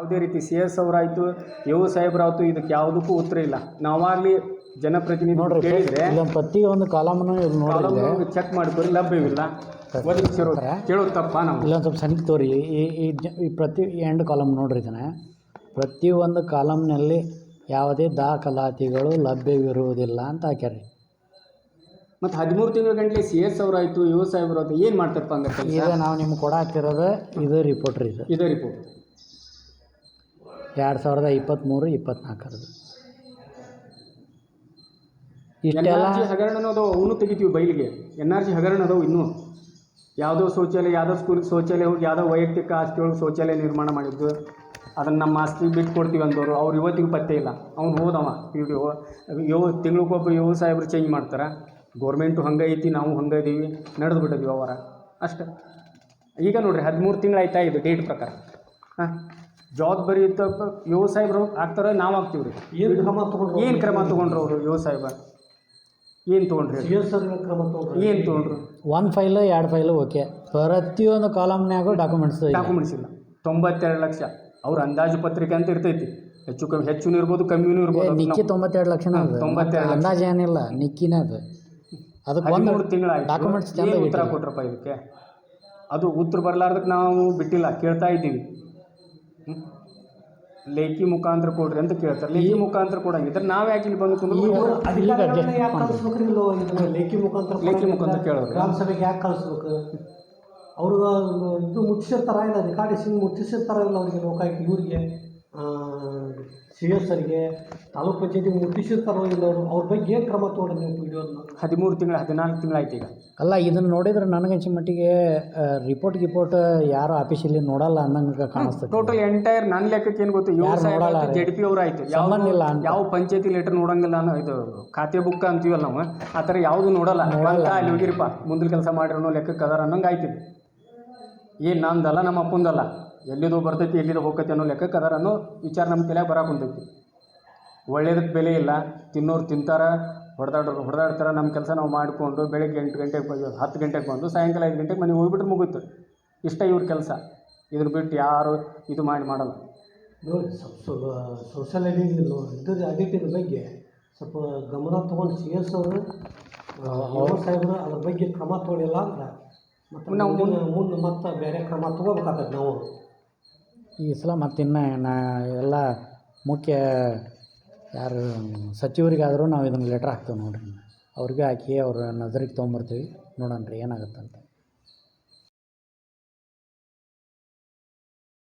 ಯಾವುದೇ ರೀತಿ C S ಅವರಾಯಿತು ಯು ಸಾಹೇಬ್ರಾಯ್ತು ಇದಕ್ಕೆ ಯಾವುದಕ್ಕೂ ಉತ್ತರ ಇಲ್ಲ. ನಾವಾಗಲಿ ಜನಪ್ರತಿನಿಧಿ ಕೇಳಿದ್ರೆ ಇಲ್ಲೊಂದು ಪ್ರತಿ ಒಂದು ಕಾಲಮನ್ನು ನೋಡಿದ್ರೆ ಚೆಕ್ ಮಾಡಿದ್ರೆ ಲಭ್ಯವಿಲ್ಲ. ಒದಗಿಸಿರೋ ಕೇಳೋದು ತಪ್ಪ ನಾವು? ಇಲ್ಲೊಂದು ಸ್ವಲ್ಪ ಸನಿಕ್ ತೋರಿ ಈ ಈ ಪ್ರತಿ ಎಂಡ್ ಕಾಲಮ್ ನೋಡ್ರಿ ಇದನ್ನ. ಒಂದು ಕಾಲಮ್ನಲ್ಲಿ ಯಾವುದೇ ದಾಖಲಾತಿಗಳು ಲಭ್ಯವಿರುವುದಿಲ್ಲ ಅಂತ ಹಾಕ್ಯಾರಿ ಮತ್ತು ಹದಿಮೂರು ತಿಂಗಳ ಗಂಟೆ ಸಿ ಎಸ್ ಅವರಾಯಿತು ಯು ಸಾಹೇಬ್ರಾಯ್ತು ಏನು ಮಾಡ್ತಾರಪ್ಪ ಹಂಗಾರೆ ಕೆಲಸ? ಈಗ ನಾವು ನಿಮ್ಗೆ ಕೊಡಾಕ್ತಿರೋದು ಇದು ರಿಪೋರ್ಟ್ ರೀ ಇದು. ಇದೇ ರಿಪೋರ್ಟ್ ಎರಡು ಸಾವಿರದ ಇಪ್ಪತ್ತ್ಮೂರು ಇಪ್ಪತ್ತ್ನಾಲ್ಕರದು ಎನ್ ಇಷ್ಟೆಲ್ಲ ಹಗರಣ ಅನ್ನೋದು ಅವನು ತೆಗಿತೀವಿ ಬೈಲಿಗೆ. ಎನ್ ಆರ್ ಜಿ ಹಗರಣ ಅದಾವು ಇನ್ನೂ. ಯಾವುದೋ ಶೌಚಾಲಯ, ಯಾವುದೋ ಸ್ಕೂಲಿಗೆ ಶೌಚಾಲಯ ಹೋಗಿ ಯಾವುದೋ ವೈಯಕ್ತಿಕ ಆಸ್ತಿ ಒಳಗೆ ಶೌಚಾಲಯ ನಿರ್ಮಾಣ ಮಾಡಿದ್ದು. ಅದನ್ನು ನಮ್ಮ ಆಸ್ತಿ ಬಿಟ್ಟು ಕೊಡ್ತೀವಿ ಅಂದವರು. ಅವ್ರು ಇವತ್ತಿಗೂ ಪತ್ತೆ ಇಲ್ಲ. ಅವ್ನು ಹೋದವ ಪಿ ಡಿ ಓ ಯೋ ತಿಂಗಳಿಗೊಬ್ಬ ಯೋ ಸಾಹೇಬ್ರು ಚೇಂಜ್ ಮಾಡ್ತಾರೆ. ಗೌರ್ಮೆಂಟು ಹಂಗೆ ಐತಿ ನಾವು ಹಂಗೆ ಇದೀವಿ ನಡೆದು ಬಿಟ್ಟಿದ್ವಿ ಅವರ ಅಷ್ಟೇ. ಈಗ ನೋಡಿರಿ ಹದಿಮೂರು ತಿಂಗಳು ಆಯ್ತಾ ಇದು ಡೇಟ್ ಪ್ರಕಾರ? ಹಾಂ. ಜವಾಬ್ದಾರಿ ಇದ್ದ ಯುವ ಸಾಹೇಬ್ರು ಆಗ್ತಾರೆ ನಾವು ಆಗ್ತೀವಿ ರೀ. ಏನು ಕ್ರಮ ತೊಗೊಂಡ್ರು ಏನು ಕ್ರಮ ತೊಗೊಂಡ್ರು ಅವರು ಯುವ ಸಾಹೇಬ? ಏನು ತೊಗೊಂಡ್ರಿ ಸಿ ಎಸ್ ಆರ್ ಕ್ರಮ ತಗೊಂಡ್ರು? ಏನು ತೊಗೊಂಡ್ರು? ಒಂದು ಫೈಲು ಎರಡು ಫೈಲು ಓಕೆ ಪ್ರತಿಯೊಂದು ಕಾಲಮ್ನ್ಯಾಗೂ ಡಾಕ್ಯುಮೆಂಟ್ಸ್ ಡಾಕ್ಯುಮೆಂಟ್ಸ್ ಇಲ್ಲ. ತೊಂಬತ್ತೆರಡು ಲಕ್ಷ. ಅವ್ರ ಅಂದಾಜು ಪತ್ರಿಕೆ ಅಂತ ಇರ್ತೈತಿ. ಹೆಚ್ಚು ಕಮ್ಮಿ ಹೆಚ್ಚು ಇರ್ಬೋದು ಕಮ್ಮಿನೂ ಇರ್ಬೋದು ನಿಕ್ಕಿ ತೊಂಬತ್ತೆರಡು ಲಕ್ಷನ ಅದು. ತೊಂಬತ್ತೆರಡು ಲಕ್ಷ. ಅಂದಾಜು ಏನಿಲ್ಲ ನಿಕ್ಕಿನದು ಅದಕ್ಕೆ ಒಂದು ಮೂರು ತಿಂಗಳ ಡಾಕ್ಯುಮೆಂಟ್ಸ್ ಉತ್ತರ ಕೊಟ್ರಪ್ಪ ಇದಕ್ಕೆ? ಅದು ಉತ್ತರ ಬರಲಾರ್ದಕ್ಕೆ ನಾವು ಬಿಟ್ಟಿಲ್ಲ ಕೇಳ್ತಾ ಇದ್ದೀವಿ? ಲೇಖಿ ಮುಖಾಂತರ ಕೊಡ್ರಿ ಅಂತ ಕೇಳ್ತಾರೆ. ಲೇಖಿ ಮುಖಾಂತರ ಕೊಡಂಗಿದ್ರೆ ನಾವು ಯಾಕೆ ಇಲ್ಲಿ ಬಂದು ಕುಂದ್ರು ಅಧಿಕಾರಿಗಳನ್ನ ಯಾಕೆ ಕಳಿಸ್ಬೇಕ್ರಿ ಇಲ್ಲ ಇದನ್ನ ಲೇಖಿ ಮುಖಾಂತರ ಲೇಖಿ ಮುಖಾಂತರ ಕೇಳೋರು. ಗ್ರಾಮ ಸಭೆಗೆ ಯಾಕೆ ಕಳಿಸ್ಬೇಕು? ಅವರು ಇದು ಮುಚ್ಚಿಸಿರ್ತಾರ ಇಲ್ಲ ರೆಕಾರ್ಡಿಸಿಂಗ್ ಮುಚ್ಚಿಸಿರ್ತಾರ ಇಲ್ಲ ಅವರಿಗೆ ಲೋಕಾಯುಕ್ತ ಇವರಿಗೆ ಸಿ ಎಸ್ ಅವರಿಗೆ ತಾಲೂಕು ಪಂಚಾಯತಿಗೆ ಮುಟ್ಟಿಸಿರ್ತಾರೋ ಇಲ್ಲ ಅವರು ಅವ್ರ ಬಗ್ಗೆ ಏನು ಕ್ರಮ ತೊಗೊಂಡು ನೀವು ಹದಿಮೂರು ತಿಂಗಳು ಹದಿನಾಲ್ಕು ತಿಂಗಳಾಯ್ತು ಈಗ ಅಲ್ಲ ಇದನ್ನು ನೋಡಿದ್ರೆ ನನಗನ್ಸಿದ ಮಟ್ಟಿಗೆ ರಿಪೋರ್ಟ್ ಗಿಪೋರ್ಟ್ ಯಾರು ಆಫೀಸಲ್ಲಿ ನೋಡಲ್ಲ ಅನ್ನಂಗೆ ಕಾಣಿಸ್ತದೆ ಟೋಟಲ್ ಎಂಟೈರ್ ನನ್ನ ಲೆಕ್ಕಕ್ಕೆ ಏನು ಗೊತ್ತು ಯಾರ್ ಇವ್ರು ನೋಡಲ್ಲ ರೀ. ಜೆಡ್ ಪಿ ಅವ್ರು ಆಯ್ತು ಸಂಬಂಧ ಇಲ್ಲ ಅಂತ. ಯಾವ ಪಂಚಾಯತಿ ಲೆಟರ್ ನೋಡಂಗಿಲ್ಲ ಅನ್ನೋ ಇದು ಖಾತೆ ಬುಕ್ ಅಂತೀವಲ್ಲ ನಾವು ಆ ಥರ ಯಾವುದು ನೋಡಲ್ಲ ನೋಡಲ್ಲ. ಅಂತ ಅಲ್ಲಿ ಹೋಗಿರಪ್ಪ ಮುಂದಿನ ಕೆಲಸ ಮಾಡಿರೋ ಲೆಕ್ಕಕ್ಕೆ ಅದಾರ ಅನ್ನಂಗೆ ಆಯ್ತು ಏನು ನಂದಲ್ಲ ನಮ್ಮ ಅಪ್ಪಂದಲ್ಲ ಎಲ್ಲಿದೋ ಬರ್ತೈತಿ ಎಲ್ಲಿದು ಹೋಗ್ತೈತಿ ಅನ್ನೋ ಲೆಕ್ಕಕ್ಕೆ ಅದಾರ ಅನ್ನೋ ವಿಚಾರ ನಮ್ಮ ತಲೆಯಾಗ ಬರಕ್ಕೆ ಕುಂತೈತಿ ಒಳ್ಳೇದಕ್ಕೆ ಬೆಲೆ ಇಲ್ಲ ತಿನ್ನೋರು ತಿಂತಾರೆ ಹೊಡೆದಾಡೋರು ಹೊಡೆದಾಡ್ತಾರೆ ನಮ್ಮ ಕೆಲಸ ನಾವು ಮಾಡಿಕೊಂಡು ಬೆಳಗ್ಗೆ ಎಂಟು ಗಂಟೆಗೆ ಬಂದು ಹತ್ತು ಗಂಟೆಗೆ ಬಂದು ಸಾಯಂಕಾಲ ಐದು ಗಂಟೆಗೆ ಮನೆಗೆ ಹೋಗ್ಬಿಟ್ರೆ ಮುಗೀತು. ಇಷ್ಟ ಇವ್ರ ಕೆಲಸ. ಇದ್ರ ಬಿಟ್ಟು ಯಾರು ಇದು ಮಾಡಿ ಮಾಡಲ್ಲ. ಸೋಷಲ್ ಇದ್ರ ಅಡಿಟಿನ ಬಗ್ಗೆ ಸ್ವಲ್ಪ ಗಮನ ತೊಗೊಂಡು ಸಿ ಎಸ್ ಅವರು ಅವರ ಸಾಹೇಬರು ಅದ್ರ ಬಗ್ಗೆ ಕ್ರಮ ತೊಗೊಳಿಲ್ಲ ಅಂದ್ರೆ ಮತ್ತು ನಾವು ನಾವು ಮುಂದೆ ಮತ್ತೆ ಬೇರೆ ಕ್ರಮ ತೊಗೋಬೇಕಾಗತ್ತೆ ನಾವು. ಈ ಸಲ ಮತ್ತು ಇನ್ನು ನಾ ಎಲ್ಲ ಮುಖ್ಯ ಯಾರು ಸಚಿವರಿಗಾದರೂ ನಾವು ಇದನ್ನು ಲೆಟ್ರ್ ಹಾಕ್ತೇವೆ ನೋಡಿರಿ. ಅವ್ರಿಗೆ ಹಾಕಿ ಅವ್ರ ನಜರಿಗೆ ತೊಗೊಂಬರ್ತೀವಿ. ನೋಡೋಣ ರೀ ಏನಾಗುತ್ತಂತ.